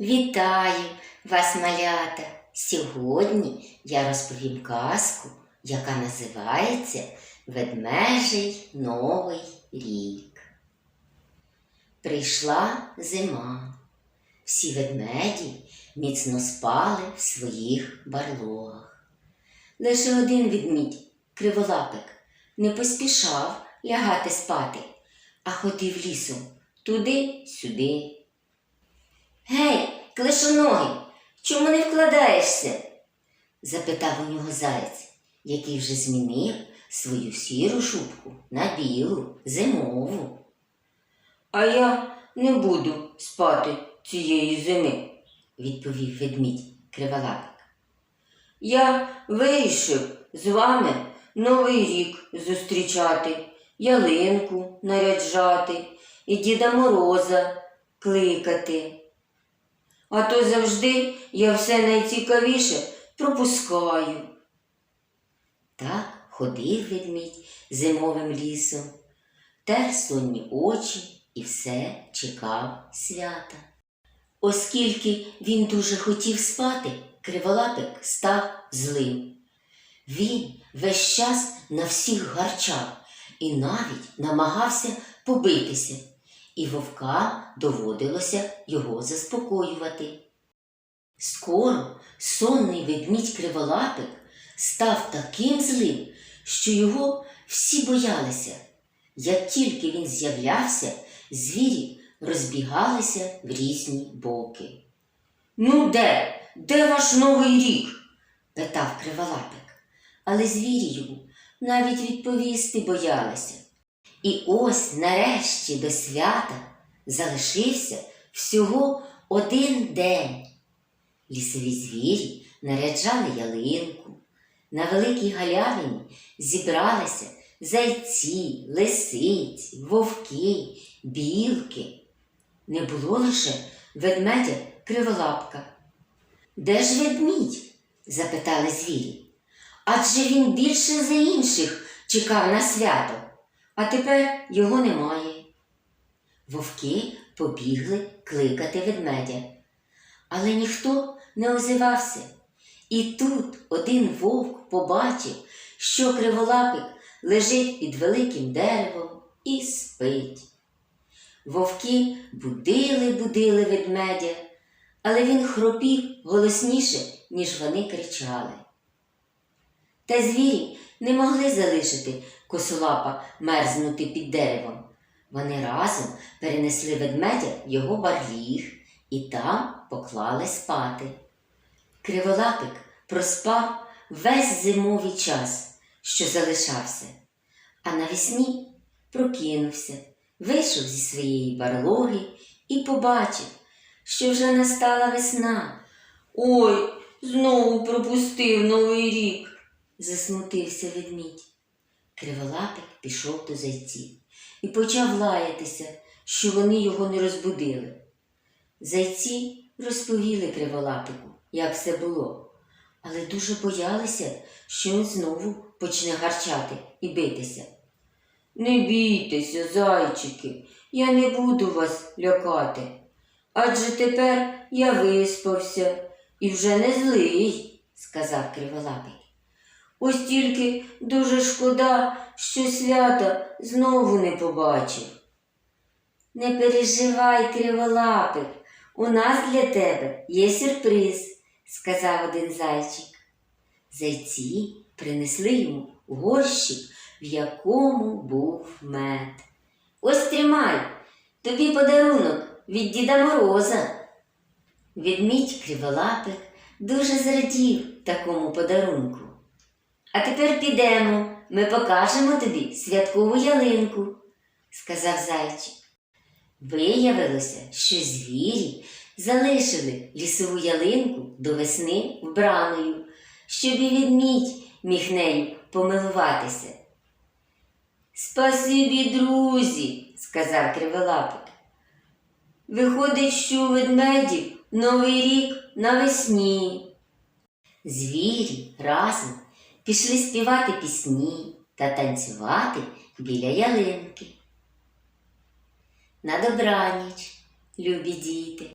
Вітаю вас, малята! Сьогодні я розповім казку, яка називається Ведмежий Новий рік. Прийшла зима. Всі ведмеді міцно спали в своїх барлогах. Лише один ведмідь, криволапик, не поспішав лягати спати, а ходив лісом туди-сюди. Гей, клишоногий, чому не вкладаєшся? запитав у нього заєць, який вже змінив свою сіру шубку на білу, зимову. А я не буду спати цієї зими, відповів ведмідь криволапик. Я вирішив з вами новий рік зустрічати, ялинку наряджати і Діда Мороза кликати. А то завжди я все найцікавіше пропускаю. Так ходив ведмідь зимовим лісом, тер сонні очі і все чекав свята. Оскільки він дуже хотів спати, криволапик став злим. Він весь час на всіх гарчав і навіть намагався побитися, і вовкам доводилося його заспокоювати. Скоро сонний ведмідь криволапик став таким злим, що його всі боялися. Як тільки він з'являвся, звірі розбігалися в різні боки. Ну, де? Де ваш новий рік? питав криволапик. Але звірі йому навіть відповісти боялися. І ось нарешті до свята залишився всього один день. Лісові звірі наряджали ялинку. На великій галявині зібралися зайці, лисиці, вовки, білки. Не було лише ведмедя криволапка. Де ж ведмідь? запитали звірі. Адже він більше за інших чекав на свято, а тепер його немає. Вовки побігли кликати ведмедя, але ніхто не озивався. І тут один вовк побачив, що криволапик лежить під великим деревом і спить. Вовки будили, будили ведмедя, але він хропів голосніше, ніж вони кричали. Та звірі не могли залишити косолапа мерзнути під деревом. Вони разом перенесли ведмедя в його барліг і там поклали спати. Криволапик проспав весь зимовий час, що залишався, а навесні прокинувся, вийшов зі своєї барлоги і побачив, що вже настала весна. Ой, знову пропустив новий рік, засмутився ведмідь. Криволапик пішов до зайців і почав лаятися, що вони його не розбудили. Зайці розповіли криволапику, як все було, але дуже боялися, що він знову почне гарчати і битися. Не бійтеся, зайчики, я не буду вас лякати. Адже тепер я виспався і вже не злий, сказав криволапик. Ось тільки дуже шкода, що свята знову не побачив. Не переживай, криволапик, у нас для тебе є сюрприз, сказав один зайчик. Зайці принесли йому горщик, в якому був мед. Ось тримай, тобі подарунок від Діда Мороза. Відмідь криволапик дуже зрадів такому подарунку. А тепер підемо, ми покажемо тобі святкову ялинку, сказав зайчик. Виявилося, що звірі залишили лісову ялинку до весни вбраною, щоб і відмідь міг нею помилуватися. Спасибі, друзі, сказав криволапик. Виходить, що у ведмедів новий рік навесні. Звірі разом пішли співати пісні та танцювати біля ялинки. На добраніч, любі діти!